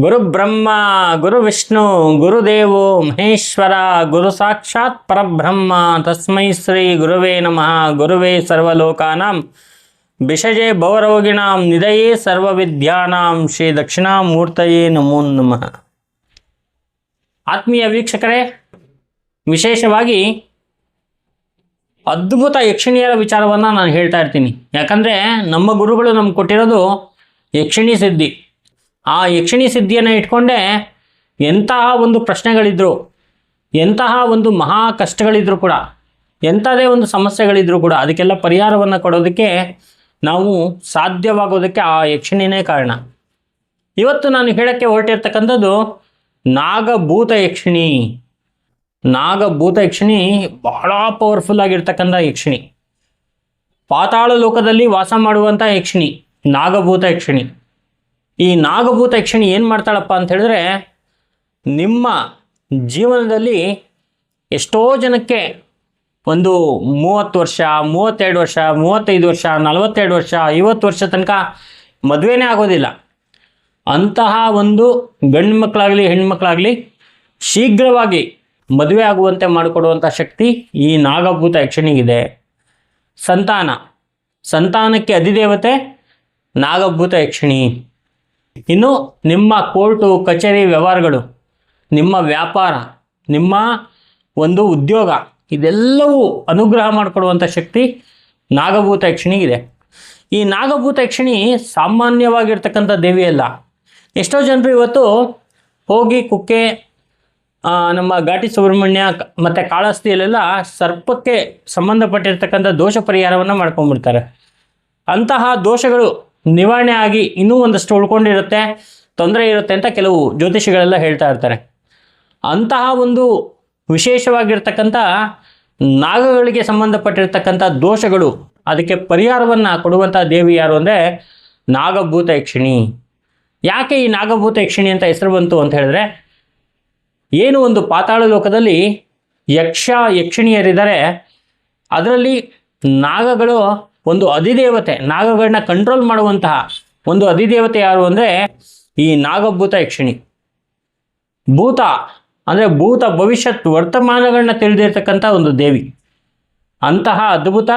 ಗುರು ಬ್ರಹ್ಮ, ಗುರು ವಿಷ್ಣು ಗುರುದೇವೋ ಮಹೇಶ್ವರ, ಗುರು ಸಾಕ್ಷಾತ್ ಪರಬ್ರಹ್ಮ. ತಸ್ಮೈ ಶ್ರೀ ಗುರುವೇ ನಮಃ. ಗುರುವೇ ಸರ್ವಲೋಕಾನಾಂ. ಬಿಷಜೆ ಭವರೋಗಿಣಾಂ. ನಿಧಯೇ ಸರ್ವವಿದ್ಯಾನಾಂ. ಶ್ರೀ ದಕ್ಷಿಣಾಮೂರ್ತಯೇ ನಮೋ ನಮಃ. ಆತ್ಮೀಯ ವೀಕ್ಷಕರೇ, ವಿಶೇಷವಾಗಿ ಅದ್ಭುತ ಯಕ್ಷಿಣಿಯರ ವಿಚಾರವನ್ನು ನಾನು ಹೇಳ್ತಾ ಇರ್ತೀನಿ. ಯಾಕಂದರೆ ನಮ್ಮ ಗುರುಗಳು ನಮ್ಗೆ ಕೊಟ್ಟಿರೋದು ಯಕ್ಷಿಣಿ ಸಿದ್ಧಿ. ಆ ಯಕ್ಷಿಣಿ ಸಿದ್ಧಿಯನ್ನು ಇಟ್ಕೊಂಡೇ ಎಂತಹ ಒಂದು ಪ್ರಶ್ನೆಗಳಿದ್ರು, ಎಂತಹ ಒಂದು ಮಹಾ ಕಷ್ಟಗಳಿದ್ರು ಕೂಡ, ಎಂಥದೇ ಒಂದು ಸಮಸ್ಯೆಗಳಿದ್ರು ಕೂಡ ಅದಕ್ಕೆಲ್ಲ ಪರಿಹಾರವನ್ನು ಕೊಡೋದಕ್ಕೆ ನಾವು ಸಾಧ್ಯವಾಗೋದಕ್ಕೆ ಆ ಯಕ್ಷಿಣಿನೇ ಕಾರಣ. ಇವತ್ತು ನಾನು ಹೇಳೋಕ್ಕೆ ಹೊರಟಿರ್ತಕ್ಕಂಥದ್ದು ನಾಗಭೂತ ಯಕ್ಷಿಣಿ. ನಾಗಭೂತ ಯಕ್ಷಿಣಿ ಬಹಳ ಪವರ್ಫುಲ್ ಆಗಿರ್ತಕ್ಕಂಥ ಯಕ್ಷಿಣಿ. ಪಾತಾಳ ಲೋಕದಲ್ಲಿ ವಾಸ ಮಾಡುವಂಥ ಯಕ್ಷಿಣಿ, ನಾಗಭೂತ ಯಕ್ಷಿಣಿ. ಈ ನಾಗಭೂತ ಯಕ್ಷಣಿ ಏನು ಮಾಡ್ತಾಳಪ್ಪ ಅಂತ ಹೇಳಿದ್ರೆ, ನಿಮ್ಮ ಜೀವನದಲ್ಲಿ ಎಷ್ಟೋ ಜನಕ್ಕೆ ಒಂದು ಮೂವತ್ತು ವರ್ಷ, ಮೂವತ್ತೆರಡು ವರ್ಷ, ಮೂವತ್ತೈದು ವರ್ಷ, ನಲವತ್ತೆರಡು ವರ್ಷ, ಐವತ್ತು ವರ್ಷ ತನಕ ಮದುವೆನೇ ಆಗೋದಿಲ್ಲ. ಅಂತಹ ಒಂದು ಗಂಡು ಮಕ್ಕಳಾಗಲಿ ಹೆಣ್ಮಕ್ಳಾಗಲಿ ಶೀಘ್ರವಾಗಿ ಮದುವೆ ಆಗುವಂತೆ ಮಾಡಿಕೊಡುವಂಥ ಶಕ್ತಿ ಈ ನಾಗಭೂತ ಯಕ್ಷಣಿಗಿದೆ. ಸಂತಾನ. ಸಂತಾನಕ್ಕೆ ಅಧಿದೇವತೆ ನಾಗಭೂತ ಯಕ್ಷಿಣಿ. ಇನ್ನು ನಿಮ್ಮ ಕೋರ್ಟು, ಕಚೇರಿ ವ್ಯವಹಾರಗಳು, ನಿಮ್ಮ ವ್ಯಾಪಾರ, ನಿಮ್ಮ ಒಂದು ಉದ್ಯೋಗ, ಇದೆಲ್ಲವೂ ಅನುಗ್ರಹ ಮಾಡಿಕೊಡುವಂಥ ಶಕ್ತಿ ನಾಗಭೂತ ಯಕ್ಷಿಣಿಗಿದೆ ಈ ನಾಗಭೂತ ಯಕ್ಷಿಣಿ ಸಾಮಾನ್ಯವಾಗಿರ್ತಕ್ಕಂಥ ದೇವಿ ಅಲ್ಲ. ಎಷ್ಟೋ ಜನರು ಇವತ್ತು ಹೋಗಿ ಕುಕ್ಕೆ ನಮ್ಮ ಘಾಟಿ ಸುಬ್ರಹ್ಮಣ್ಯ ಮತ್ತು ಕಾಳಹಸ್ತಿಯಲ್ಲೆಲ್ಲ ಸರ್ಪಕ್ಕೆ ಸಂಬಂಧಪಟ್ಟಿರ್ತಕ್ಕಂಥ ದೋಷ ಪರಿಹಾರವನ್ನು ಮಾಡ್ಕೊಂಡ್ಬಿಡ್ತಾರೆ. ಅಂತಹ ದೋಷಗಳು ನಿವಾರಣೆ ಆಗಿ ಇನ್ನೂ ಒಂದಷ್ಟು ಉಳ್ಕೊಂಡಿರುತ್ತೆ, ತೊಂದರೆ ಇರುತ್ತೆ ಅಂತ ಕೆಲವು ಜ್ಯೋತಿಷಿಗಳೆಲ್ಲ ಹೇಳ್ತಾ ಇರ್ತಾರೆ. ಅಂತಹ ಒಂದು ವಿಶೇಷವಾಗಿರ್ತಕ್ಕಂಥ ನಾಗಗಳಿಗೆ ಸಂಬಂಧಪಟ್ಟಿರ್ತಕ್ಕಂಥ ದೋಷಗಳು, ಅದಕ್ಕೆ ಪರಿಹಾರವನ್ನು ಕೊಡುವಂಥ ದೇವಿ ಯಾರು ಅಂದರೆ ನಾಗಭೂತ ಯಕ್ಷಿಣಿ ಯಾಕೆ ಈ ನಾಗಭೂತ ಯಕ್ಷಿಣಿ ಅಂತ ಹೆಸರು ಬಂತು ಅಂತ ಹೇಳಿದ್ರೆ, ಏನು ಒಂದು ಪಾತಾಳ ಲೋಕದಲ್ಲಿ ಯಕ್ಷ ಯಕ್ಷಿಣಿಯರಿದ್ದಾರೆ, ಅದರಲ್ಲಿ ನಾಗಗಳು ಒಂದು ಅಧಿದೇವತೆ ನಾಗಗಳನ್ನ ಕಂಟ್ರೋಲ್ ಮಾಡುವಂತಹ ಒಂದು ಅಧಿದೇವತೆ ಯಾರು ಅಂದರೆ ಈ ನಾಗಭೂತ ಯಕ್ಷಿಣಿ. ಭೂತ ಅಂದರೆ ಭೂತ ಭವಿಷ್ಯತ್ ವರ್ತಮಾನಗಳನ್ನ ತಿಳಿದಿರ್ತಕ್ಕಂಥ ಒಂದು ದೇವಿ. ಅಂತಹ ಅದ್ಭುತ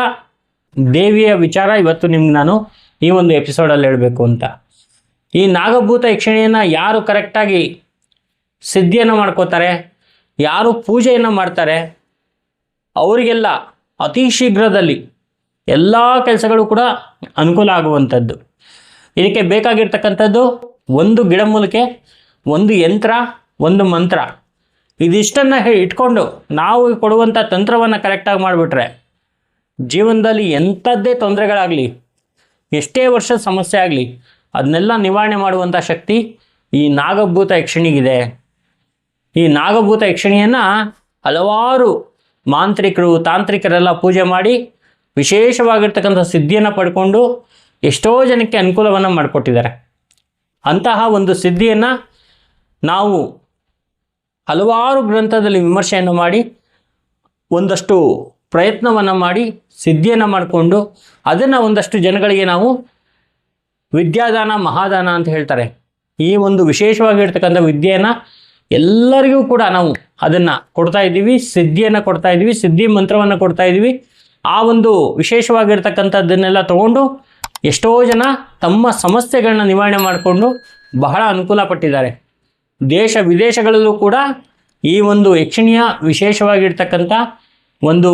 ದೇವಿಯ ವಿಚಾರ ಇವತ್ತು ನಿಮ್ಗೆ ನಾನು ಈ ಒಂದು ಎಪಿಸೋಡಲ್ಲಿ ಹೇಳಬೇಕು ಅಂತ. ಈ ನಾಗಭೂತ ಯಕ್ಷಿಣಿಯನ್ನು ಯಾರು ಕರೆಕ್ಟಾಗಿ ಸಿದ್ಧಿಯನ್ನು ಮಾಡ್ಕೋತಾರೆ, ಯಾರು ಪೂಜೆಯನ್ನು ಮಾಡ್ತಾರೆ, ಅವರಿಗೆಲ್ಲ ಅತಿ ಶೀಘ್ರದಲ್ಲಿ ಎಲ್ಲ ಕೆಲಸಗಳು ಕೂಡ ಅನುಕೂಲ ಆಗುವಂಥದ್ದು. ಇದಕ್ಕೆ ಬೇಕಾಗಿರ್ತಕ್ಕಂಥದ್ದು ಒಂದು ಗಿಡಮೂಲಿಕೆ ಒಂದು ಯಂತ್ರ, ಒಂದು ಮಂತ್ರ. ಇದಿಷ್ಟನ್ನು ಇಟ್ಕೊಂಡು ನಾವು ಕೊಡುವಂಥ ತಂತ್ರವನ್ನು ಕರೆಕ್ಟಾಗಿ ಮಾಡಿಬಿಟ್ರೆ ಜೀವನದಲ್ಲಿ ಎಂಥದ್ದೇ ತೊಂದರೆಗಳಾಗಲಿ, ಎಷ್ಟೇ ವರ್ಷದ ಸಮಸ್ಯೆ ಆಗಲಿ, ಅದನ್ನೆಲ್ಲ ನಿವಾರಣೆ ಮಾಡುವಂಥ ಶಕ್ತಿ ಈ ನಾಗಭೂತ ಯಕ್ಷಿಣಿಗಿದೆ. ಈ ನಾಗಭೂತ ಯಕ್ಷಿಣಿಯನ್ನು ಹಲವಾರು ಮಾಂತ್ರಿಕರು, ತಾಂತ್ರಿಕರೆಲ್ಲ ಪೂಜೆ ಮಾಡಿ ವಿಶೇಷವಾಗಿರ್ತಕ್ಕಂಥ ಸಿದ್ಧಿಯನ್ನು ಪಡ್ಕೊಂಡು ಎಷ್ಟೋ ಜನಕ್ಕೆ ಅನುಕೂಲವನ್ನು ಮಾಡಿಕೊಟ್ಟಿದ್ದಾರೆ. ಅಂತಹ ಒಂದು ಸಿದ್ಧಿಯನ್ನು ನಾವು ಹಲವಾರು ಗ್ರಂಥದಲ್ಲಿ ವಿಮರ್ಶೆಯನ್ನು ಮಾಡಿ, ಒಂದಷ್ಟು ಪ್ರಯತ್ನವನ್ನು ಮಾಡಿ, ಸಿದ್ಧಿಯನ್ನು ಮಾಡಿಕೊಂಡು ಅದನ್ನು ಒಂದಷ್ಟು ಜನಗಳಿಗೆ ನಾವು ವಿದ್ಯಾದಾನ, ಮಹಾದಾನ ಅಂತ ಹೇಳ್ತಾರೆ. ಈ ಒಂದು ವಿಶೇಷವಾಗಿರ್ತಕ್ಕಂಥ ವಿದ್ಯೆಯನ್ನು ಎಲ್ಲರಿಗೂ ಕೂಡ ನಾವು ಅದನ್ನು ಕೊಡ್ತಾ ಇದ್ದೀವಿ, ಸಿದ್ಧಿಯನ್ನು ಕೊಡ್ತಾ ಇದ್ದೀವಿ, ಸಿದ್ಧಿ ಮಂತ್ರವನ್ನು ಕೊಡ್ತಾ ಇದ್ದೀವಿ. ಆ ಒಂದು ವಿಶೇಷವಾಗಿರ್ತಕ್ಕಂಥದ್ದನ್ನೆಲ್ಲ ತಗೊಂಡು ಎಷ್ಟೋ ಜನ ತಮ್ಮ ಸಮಸ್ಯೆಗಳನ್ನ ನಿವಾರಣೆ ಮಾಡಿಕೊಂಡು ಬಹಳ ಅನುಕೂಲ ಪಟ್ಟಿದ್ದಾರೆ. ದೇಶ ವಿದೇಶಗಳಲ್ಲೂ ಕೂಡ ಈ ಒಂದು ಯಕ್ಷಿಣಿಯ ವಿಶೇಷವಾಗಿರ್ತಕ್ಕಂಥ ಒಂದು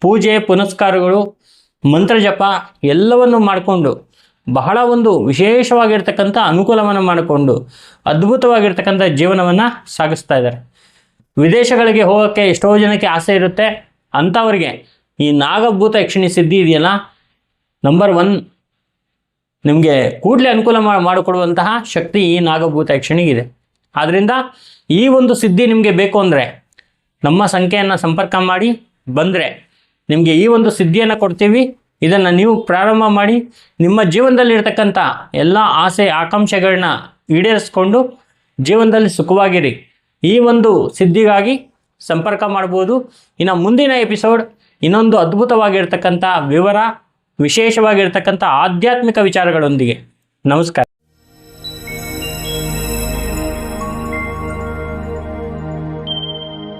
ಪೂಜೆ, ಪುನಸ್ಕಾರಗಳು ಮಂತ್ರಜಪ ಎಲ್ಲವನ್ನು ಮಾಡಿಕೊಂಡು ಬಹಳ ಒಂದು ವಿಶೇಷವಾಗಿರ್ತಕ್ಕಂಥ ಅನುಕೂಲವನ್ನು ಮಾಡಿಕೊಂಡು ಅದ್ಭುತವಾಗಿರ್ತಕ್ಕಂಥ ಜೀವನವನ್ನು ಸಾಗಿಸ್ತಾ ಇದ್ದಾರೆ. ವಿದೇಶಗಳಿಗೆ ಹೋಗೋಕ್ಕೆ ಎಷ್ಟೋ ಜನಕ್ಕೆ ಆಸೆ ಇರುತ್ತೆ. ಅಂಥವರಿಗೆ ಈ ನಾಗಭೂತ ಯಕ್ಷಿಣಿ ಸಿದ್ಧಿ ಇದೆಯಲ್ಲ? ನಂಬರ್ ಒನ್ ನಿಮಗೆ ಕೂಡಲೇ ಅನುಕೂಲ ಮಾಡಿಕೊಡುವಂತಹ ಶಕ್ತಿ ಈ ನಾಗಭೂತ ಯಕ್ಷಿಣಿಗಿದೆ ಆದ್ದರಿಂದ ಈ ಒಂದು ಸಿದ್ಧಿ ನಿಮಗೆ ಬೇಕು ಅಂದರೆ ನಮ್ಮ ಸಂಖ್ಯೆಯನ್ನು ಸಂಪರ್ಕ ಮಾಡಿ, ಬಂದರೆ ನಿಮಗೆ ಈ ಒಂದು ಸಿದ್ಧಿಯನ್ನು ಕೊಡ್ತೀವಿ. ಇದನ್ನು ನೀವು ಪ್ರಾರಂಭ ಮಾಡಿ, ನಿಮ್ಮ ಜೀವನದಲ್ಲಿರ್ತಕ್ಕಂಥ ಎಲ್ಲ ಆಸೆ, ಆಕಾಂಕ್ಷೆಗಳನ್ನ ಈಡೇರಿಸ್ಕೊಂಡು ಜೀವನದಲ್ಲಿ ಸುಖವಾಗಿರಿ. ಈ ಒಂದು ಸಿದ್ಧಿಗಾಗಿ ಸಂಪರ್ಕ ಮಾಡ್ಬೋದು. ಇನ್ನು ಮುಂದಿನ ಎಪಿಸೋಡ್ ಇನ್ನೊಂದು ಅದ್ಭುತವಾಗಿರ್ತಕ್ಕಂಥ ವಿವರ ವಿಶೇಷವಾಗಿರ್ತಕ್ಕಂಥ ಆಧ್ಯಾತ್ಮಿಕ ವಿಚಾರಗಳೊಂದಿಗೆ. ನಮಸ್ಕಾರ.